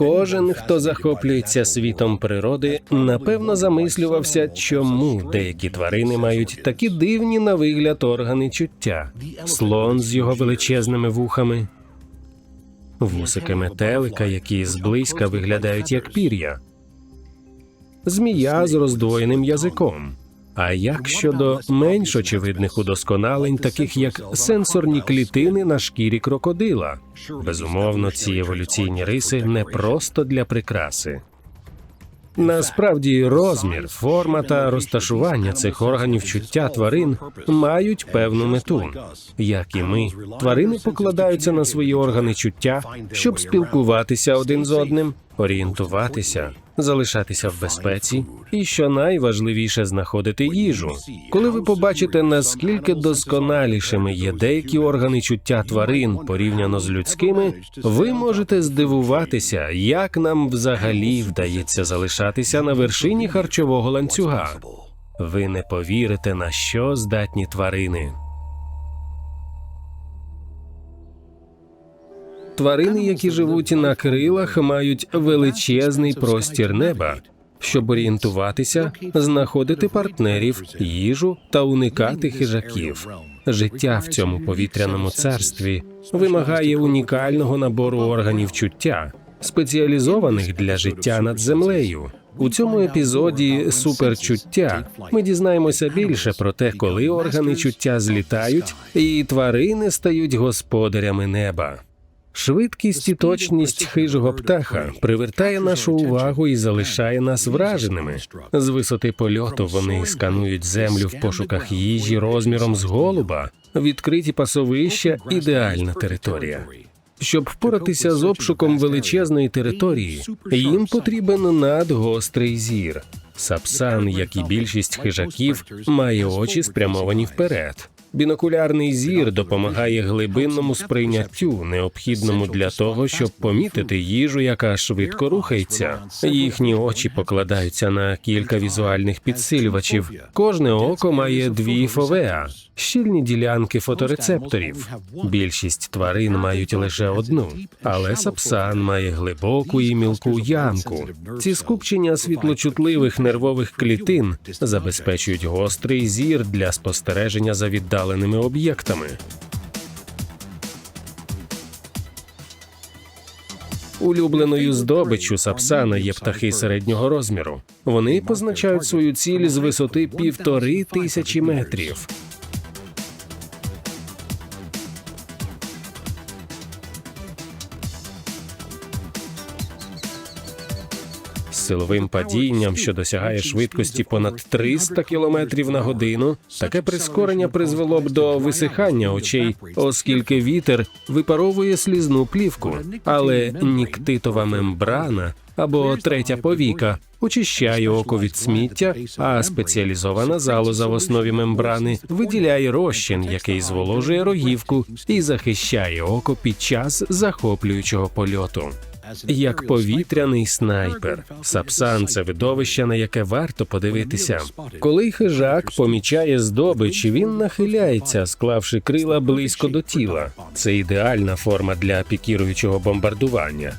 Кожен, хто захоплюється світом природи, напевно замислювався, чому деякі тварини мають такі дивні на вигляд органи чуття. Слон з його величезними вухами, вусики метелика, які зблизька виглядають як пір'я, змія з роздвоєним язиком. А як щодо менш очевидних удосконалень, таких як сенсорні клітини на шкірі крокодила? Безумовно, ці еволюційні риси не просто для прикраси. Насправді, розмір, форма та розташування цих органів чуття тварин мають певну мету. Як і ми, тварини покладаються на свої органи чуття, щоб спілкуватися один з одним, орієнтуватися, залишатися в безпеці, і що найважливіше знаходити їжу. Коли ви побачите, наскільки досконалішими є деякі органи чуття тварин порівняно з людськими, ви можете здивуватися, як нам взагалі вдається залишатися на вершині харчового ланцюга. Ви не повірите, на що здатні тварини. Тварини, які живуть на крилах, мають величезний простір неба, щоб орієнтуватися, знаходити партнерів, їжу та уникати хижаків. Життя в цьому повітряному царстві вимагає унікального набору органів чуття, спеціалізованих для життя над землею. У цьому епізоді суперчуття ми дізнаємося більше про те, коли органи чуття злітають, і тварини стають господарями неба. Швидкість і точність хижого птаха привертає нашу увагу і залишає нас враженими. З висоти польоту вони сканують землю в пошуках їжі розміром з голуба. Відкриті пасовища ідеальна територія. Щоб впоратися з обшуком величезної території, їм потрібен надгострий зір. Сапсан, як і більшість хижаків, має очі спрямовані вперед. Бінокулярний зір допомагає глибинному сприйняттю, необхідному для того, щоб помітити їжу, яка швидко рухається. Їхні очі покладаються на кілька візуальних підсилювачів. Кожне око має дві фовеа, щільні ділянки фоторецепторів. Більшість тварин мають лише одну, але сапсан має глибоку і мілку ямку. Ці скупчення світлочутливих нервових клітин забезпечують гострий зір для спостереження за віддаленими об'єктами. Улюбленою здобиччю сапсана є птахи середнього розміру. Вони позначають свою ціль з висоти півтори тисячі метрів. Силовим падінням, що досягає швидкості понад 300 км на годину, таке прискорення призвело б до висихання очей, оскільки вітер випаровує слізну плівку, але ніктитова мембрана або третя повіка очищає око від сміття, а спеціалізована залоза в основі мембрани виділяє розчин, який зволожує рогівку і захищає око під час захоплюючого польоту. Як повітряний снайпер, сапсан це видовище, на яке варто подивитися. Коли хижак помічає здобич, він нахиляється, склавши крила близько до тіла. Це ідеальна форма для пікіруючого бомбардування.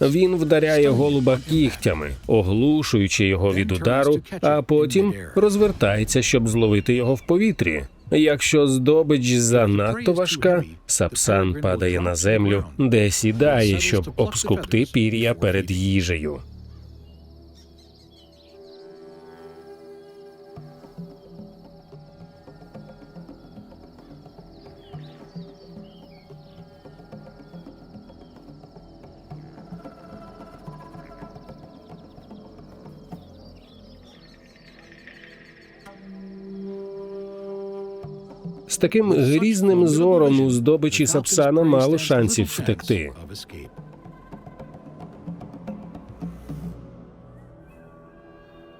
Він вдаряє голуба кігтями, оглушуючи його від удару, а потім розвертається, щоб зловити його в повітрі. Якщо здобич занадто важка, сапсан падає на землю, де сідає, щоб обскупти пір'я перед їжею. Таким грізним зором у здобичі сапсана мало шансів втекти.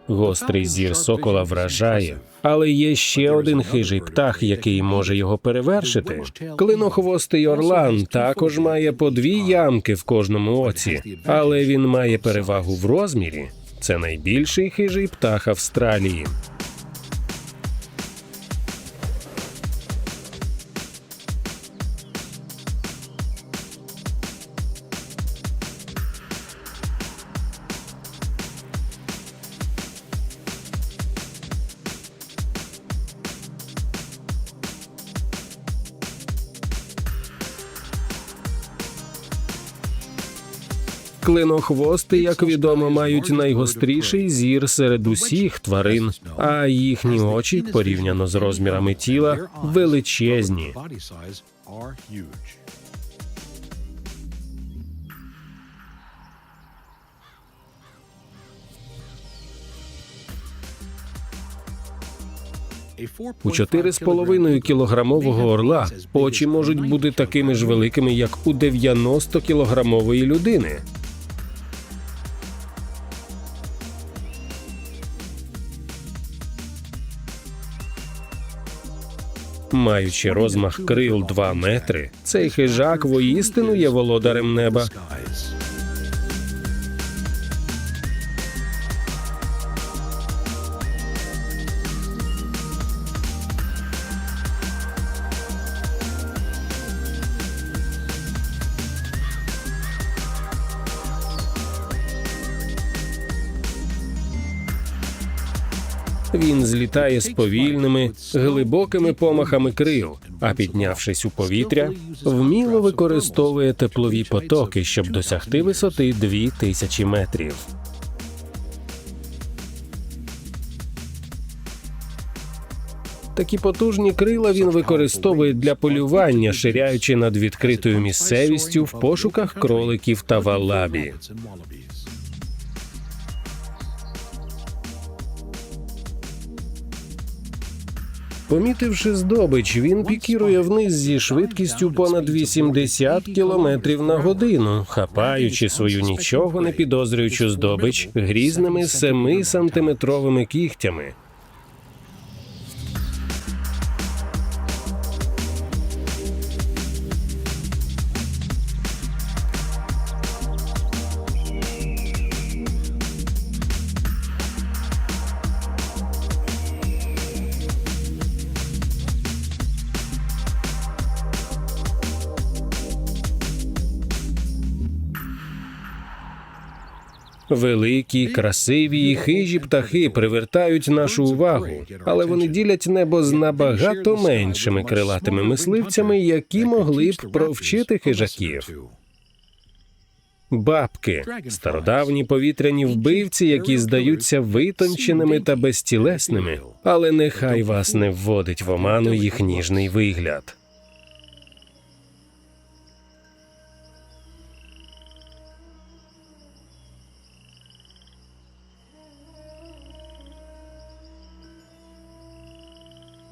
Гострий зір сокола вражає, але є ще один хижий птах, який може його перевершити. Клинохвостий орлан також має по дві ямки в кожному оці, але він має перевагу в розмірі. Це найбільший хижий птах Австралії. Клинохвости, як відомо, мають найгостріший зір серед усіх тварин, а їхні очі, порівняно з розмірами тіла, величезні. У 4,5 кілограмового орла очі можуть бути такими ж великими, як у 90 кілограмової людини. Маючи розмах крил 2 метри, цей хижак воістину є володарем неба. Він злітає з повільними, глибокими помахами крил, а піднявшись у повітря, вміло використовує теплові потоки, щоб досягти висоти 2000 метрів. Такі потужні крила він використовує для полювання, ширяючи над відкритою місцевістю в пошуках кроликів та валабі. Помітивши здобич, він пікірує вниз зі швидкістю понад 80 км на годину, хапаючи свою нічого не підозрюючу здобич грізними 7-сантиметровими кігтями. Великі, красиві і хижі птахи привертають нашу увагу, але вони ділять небо з набагато меншими крилатими мисливцями, які могли б провчити хижаків. Бабки стародавні повітряні вбивці, які здаються витонченими та безтілесними, але нехай вас не вводить в оману їх ніжний вигляд.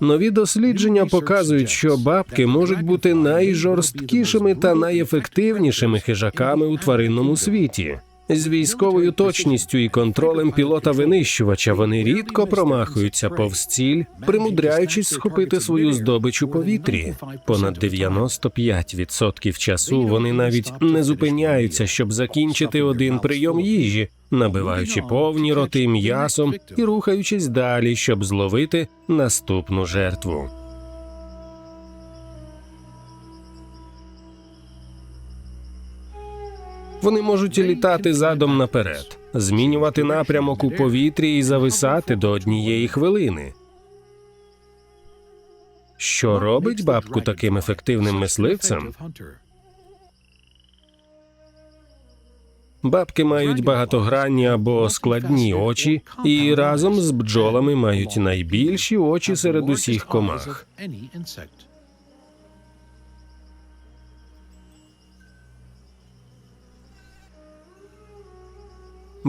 Нові дослідження показують, що бабки можуть бути найжорсткішими та найефективнішими хижаками у тваринному світі. З військовою точністю і контролем пілота винищувача вони рідко промахуються повз ціль, примудряючись схопити свою здобич у повітрі. Понад 95% часу вони навіть не зупиняються, щоб закінчити один прийом їжі, набиваючи повні роти м'ясом і рухаючись далі, щоб зловити наступну жертву. Вони можуть літати задом наперед, змінювати напрямок у повітрі і зависати до однієї хвилини. Що робить бабку таким ефективним мисливцем? Бабки мають багатогранні або складні очі, і разом з бджолами мають найбільші очі серед усіх комах.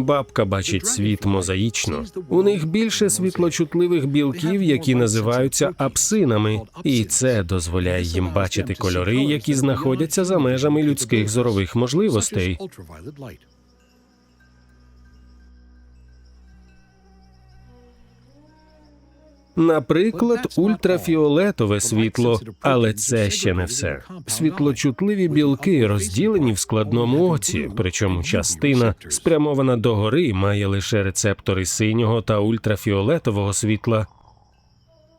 Бабка бачить світ мозаїчно. У них більше світлочутливих білків, які називаються апсинами, і це дозволяє їм бачити кольори, які знаходяться за межами людських зорових можливостей. Наприклад, ультрафіолетове світло, але це ще не все. Світлочутливі білки розділені в складному оці, причому частина спрямована догори має лише рецептори синього та ультрафіолетового світла.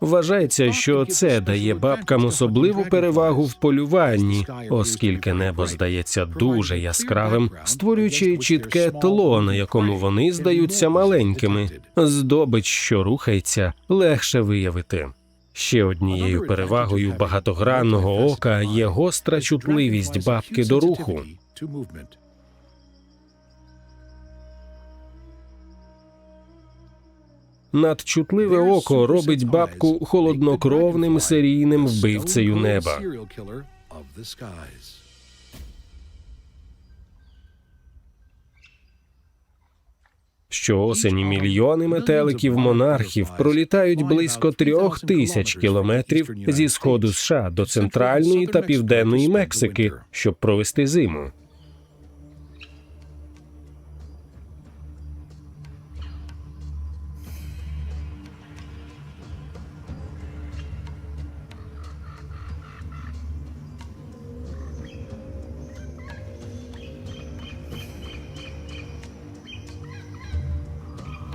Вважається, що це дає бабкам особливу перевагу в полюванні, оскільки небо здається дуже яскравим, створюючи чітке тло, на якому вони здаються маленькими. Здобич, що рухається, легше виявити. Ще однією перевагою багатогранного ока є гостра чутливість бабки до руху. Надчутливе око робить бабку холоднокровним серійним вбивцею неба. Щоосені мільйони метеликів монархів пролітають близько трьох тисяч кілометрів зі сходу США до центральної та південної Мексики, щоб провести зиму.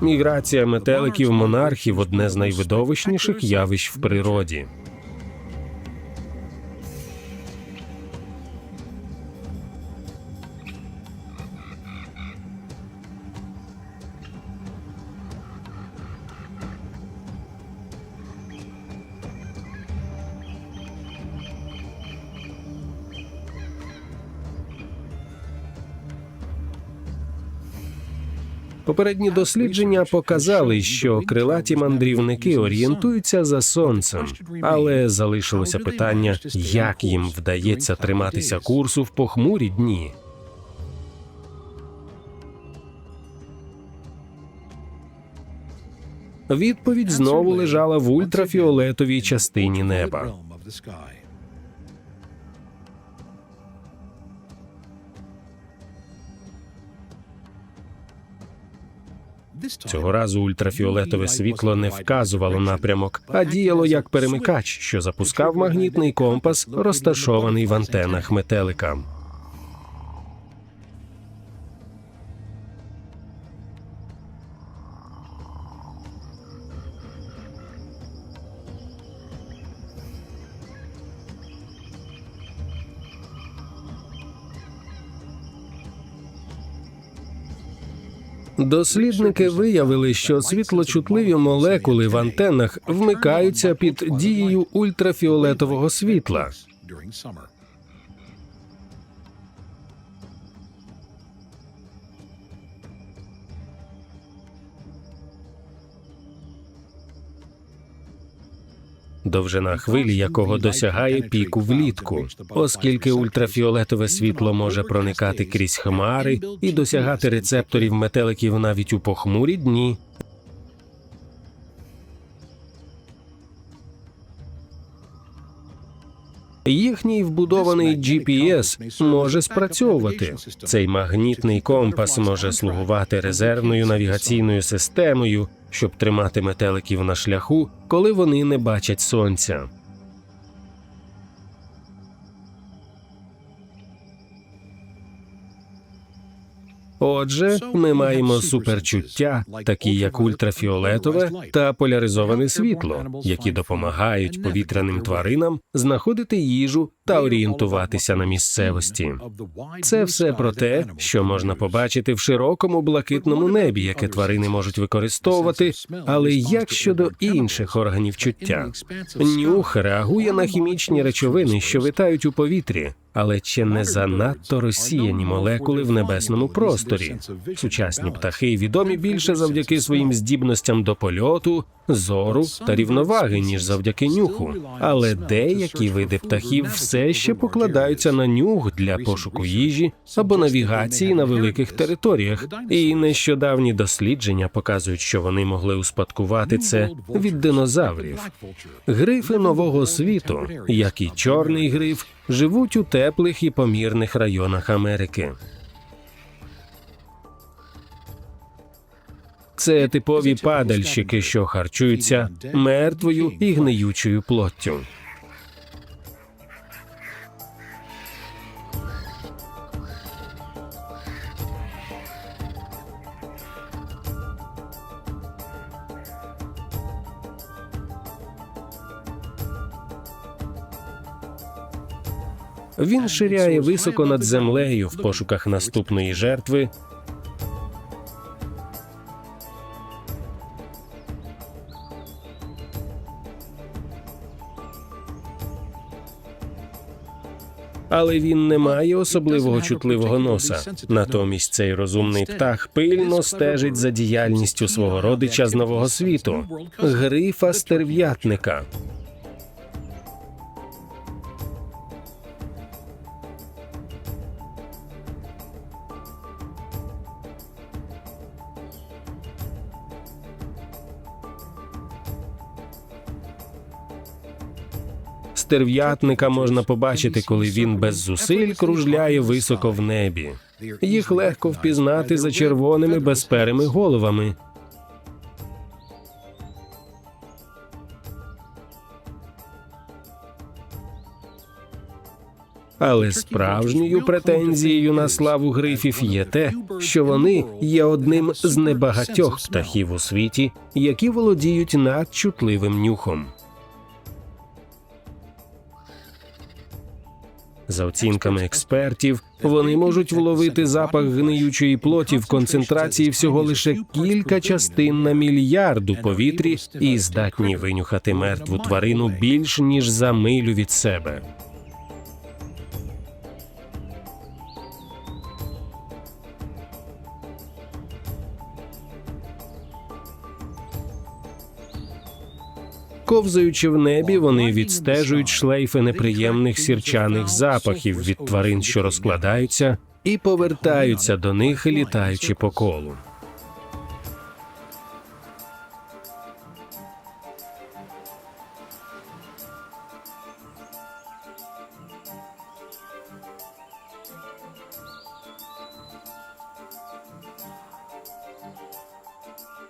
Міграція метеликів монархів одне з найвидовищніших явищ в природі. Попередні дослідження показали, що крилаті мандрівники орієнтуються за сонцем, але залишилося питання, як їм вдається триматися курсу в похмурі дні. Відповідь знову лежала в ультрафіолетовій частині неба. Цього разу ультрафіолетове світло не вказувало напрямок, а діяло як перемикач, що запускав магнітний компас, розташований в антенах метелика. Дослідники виявили, що світлочутливі молекули в антенах вмикаються під дією ультрафіолетового світла. Довжина хвилі якого досягає піку влітку, оскільки ультрафіолетове світло може проникати крізь хмари і досягати рецепторів метеликів навіть у похмурі дні. Їхній вбудований GPS може спрацьовувати. Цей магнітний компас може слугувати резервною навігаційною системою, щоб тримати метеликів на шляху, коли вони не бачать сонця. Отже, ми маємо суперчуття, такі як ультрафіолетове та поляризоване світло, які допомагають повітряним тваринам знаходити їжу та орієнтуватися на місцевості. Це все про те, що можна побачити в широкому блакитному небі, яке тварини можуть використовувати. Але як щодо інших органів чуття, нюх реагує на хімічні речовини, що витають у повітрі але чи не занадто розсіяні молекули в небесному просторі. Сучасні птахи відомі більше завдяки своїм здібностям до польоту, зору та рівноваги, ніж завдяки нюху. Але деякі види птахів все ще покладаються на нюх для пошуку їжі або навігації на великих територіях. І нещодавні дослідження показують, що вони могли успадкувати це від динозаврів. Грифи нового світу, як і чорний гриф, живуть у теплих і помірних районах Америки. Це типові падальщики, що харчуються мертвою і гниючою плоттю. Він ширяє високо над землею в пошуках наступної жертви. але він не має особливого чутливого носа. Натомість цей розумний птах пильно стежить за діяльністю свого родича з нового світу, грифа стерв'ятника. Стерв'ятника можна побачити, коли він без зусиль кружляє високо в небі. Їх легко впізнати за червоними безперими головами. Але справжньою претензією на славу грифів є те, що вони є одним з небагатьох птахів у світі, які володіють надчутливим нюхом. За оцінками експертів, вони можуть вловити запах гниючої плоті в концентрації всього лише кілька частин на мільярд у повітрі і здатні винюхати мертву тварину більш ніж за милю від себе. Ковзаючи в небі, вони відстежують шлейфи неприємних сірчаних запахів від тварин, що розкладаються, і повертаються до них, літаючи по колу.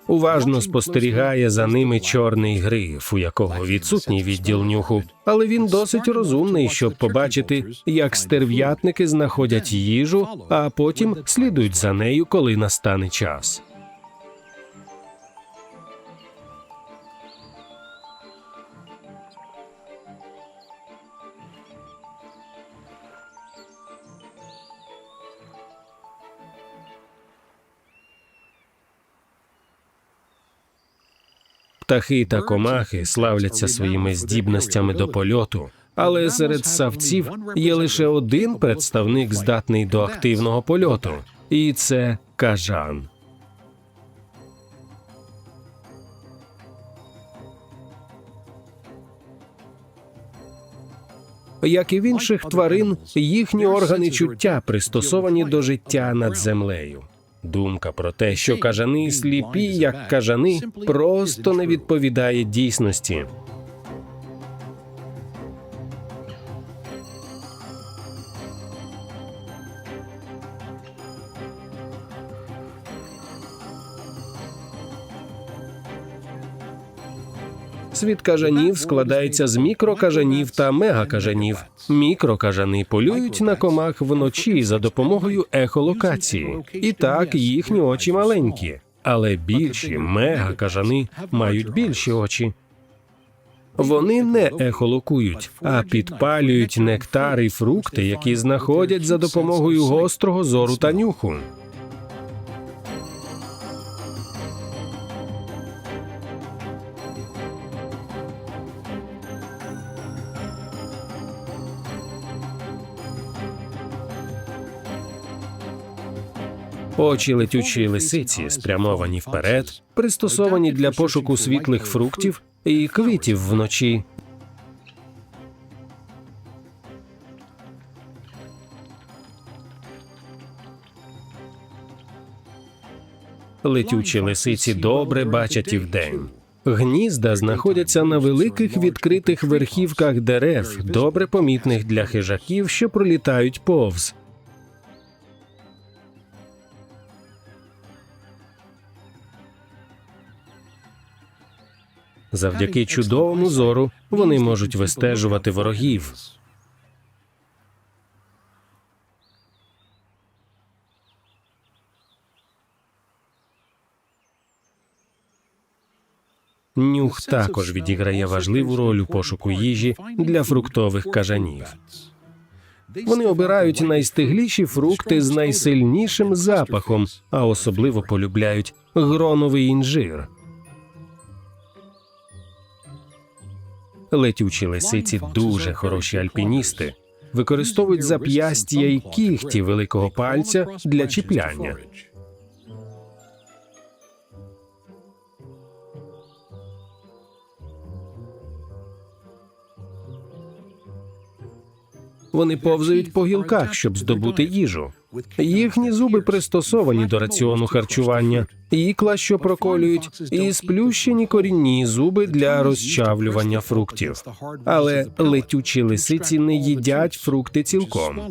Уважно спостерігає за ними чорний гриф, у якого відсутній відділ нюху, але він досить розумний, щоб побачити, як стерв'ятники знаходять їжу, а потім слідують за нею, коли настане час. Птахи та комахи славляться своїми здібностями до польоту, але серед савців є лише один представник, здатний до активного польоту, і це кажан. Як і в інших тварин, їхні органи чуття пристосовані до життя над землею. Думка про те, що кажани сліпі, як кажани, просто не відповідає дійсності. Світ кажанів складається з мікрокажанів та мегакажанів. Мікрокажани полюють на комах вночі за допомогою ехолокації. І так їхні очі маленькі, але більші мегакажани мають більші очі. Вони не ехолокують, а підпалюють нектар і фрукти, які знаходять за допомогою гострого зору та нюху. Очі летючої лисиці спрямовані вперед, пристосовані для пошуку світлих фруктів і квітів вночі. Летючі лисиці добре бачать і вдень. Гнізда знаходяться на великих відкритих верхівках дерев, добре помітних для хижаків, що пролітають повз. Завдяки чудовому зору вони можуть вистежувати ворогів. Нюх також відіграє важливу роль у пошуку їжі для фруктових кажанів. Вони обирають найстигліші фрукти з найсильнішим запахом, а особливо полюбляють гроновий інжир. Летючі лисиці дуже хороші альпіністи. використовують зап'ястя і кігті великого пальця для чіпляння. Вони повзають по гілках, щоб здобути їжу. Їхні зуби пристосовані до раціону харчування, ікла, що проколюють, і сплющені корінні зуби для розчавлювання фруктів. Але летючі лисиці не їдять фрукти цілком.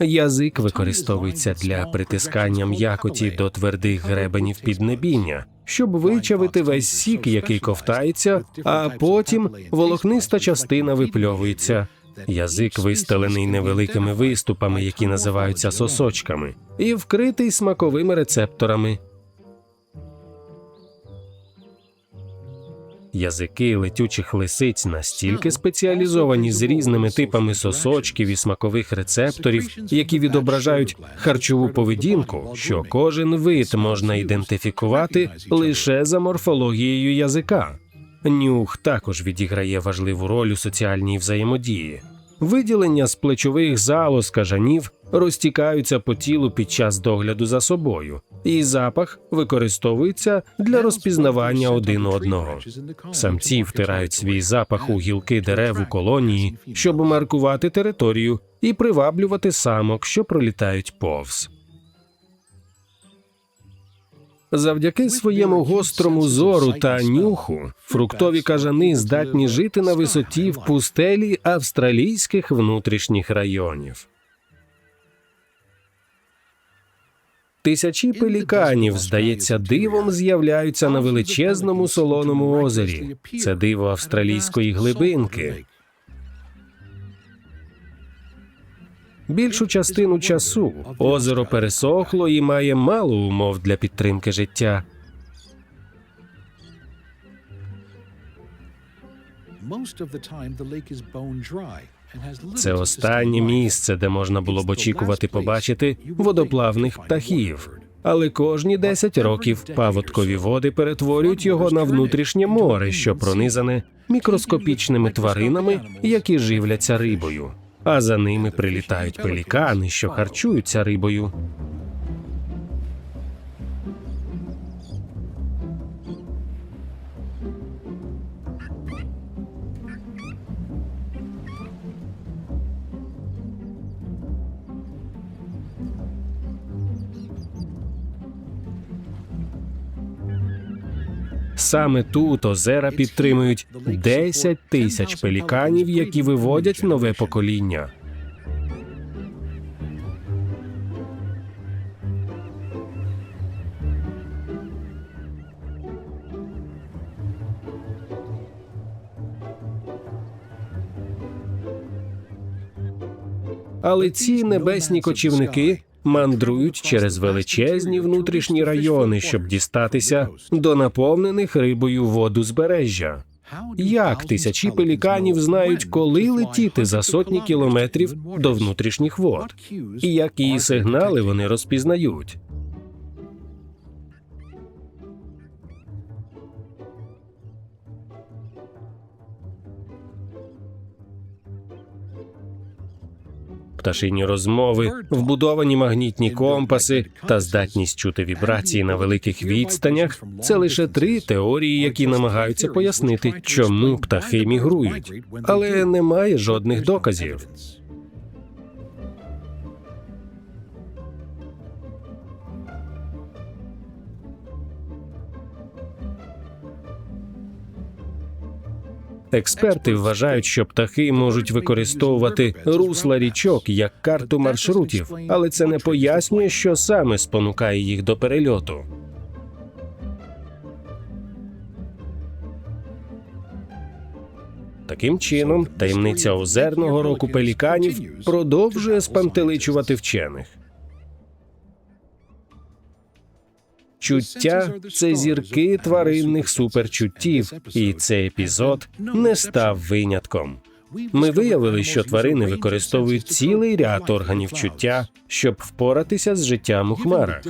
Язик використовується для притискання м'якоті до твердих гребенів піднебіння, щоб вичавити весь сік, який ковтається, а потім волокниста частина випльовується. Язик вистелений невеликими виступами, які називаються сосочками, і вкритий смаковими рецепторами. Язики летючих лисиць настільки спеціалізовані з різними типами сосочків і смакових рецепторів, які відображають харчову поведінку, що кожен вид можна ідентифікувати лише за морфологією язика. Нюх також відіграє важливу роль у соціальній взаємодії. Виділення з плечових залоз кажанів розтікаються по тілу під час догляду за собою, і запах використовується для розпізнавання один одного. Самці втирають свій запах у гілки дерев у колонії, щоб маркувати територію і приваблювати самок, що пролітають повз. Завдяки своєму гострому зору та нюху фруктові кажани здатні жити на висоті в пустелі австралійських внутрішніх районів. Тисячі пеліканів, здається, дивом з'являються на величезному солоному озері. Це диво австралійської глибинки. Більшу частину часу озеро пересохло і має мало умов для підтримки життя. Це останнє місце, де можна було б очікувати побачити водоплавних птахів. Але кожні 10 років паводкові води перетворюють його на внутрішнє море, що пронизане мікроскопічними тваринами, які живляться рибою. А за ними прилітають пелікани, що харчуються рибою. Саме тут озера підтримують 10 тисяч пеліканів, які виводять нове покоління. Але ці небесні кочівники мандрують через величезні внутрішні райони, щоб дістатися до наповнених рибою воду збережжя. Як тисячі пеліканів знають, коли летіти за сотні кілометрів до внутрішніх вод, і які сигнали вони розпізнають? Пташині розмови, вбудовані магнітні компаси та здатність чути вібрації на великих відстанях це лише три теорії, які намагаються пояснити, чому птахи мігрують, але немає жодних доказів. Експерти вважають, що птахи можуть використовувати русла річок як карту маршрутів, але це не пояснює, що саме спонукає їх до перельоту. Таким чином, таємниця озерного року пеліканів продовжує спантеличувати вчених. Чуття це зірки тваринних суперчуттів, і цей епізод не став винятком. Ми виявили, що тварини використовують цілий ряд органів чуття, щоб впоратися з життям у хмарах.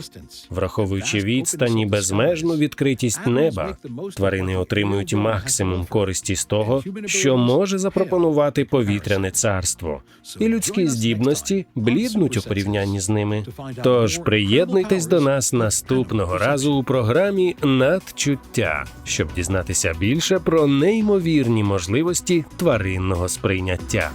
Враховуючи відстань і безмежну відкритість неба, тварини отримують максимум користі з того, що може запропонувати повітряне царство, і людські здібності бліднуть у порівнянні з ними. Тож приєднуйтесь до нас наступного разу у програмі Надчуття, щоб дізнатися більше про неймовірні можливості тваринного сприйняття.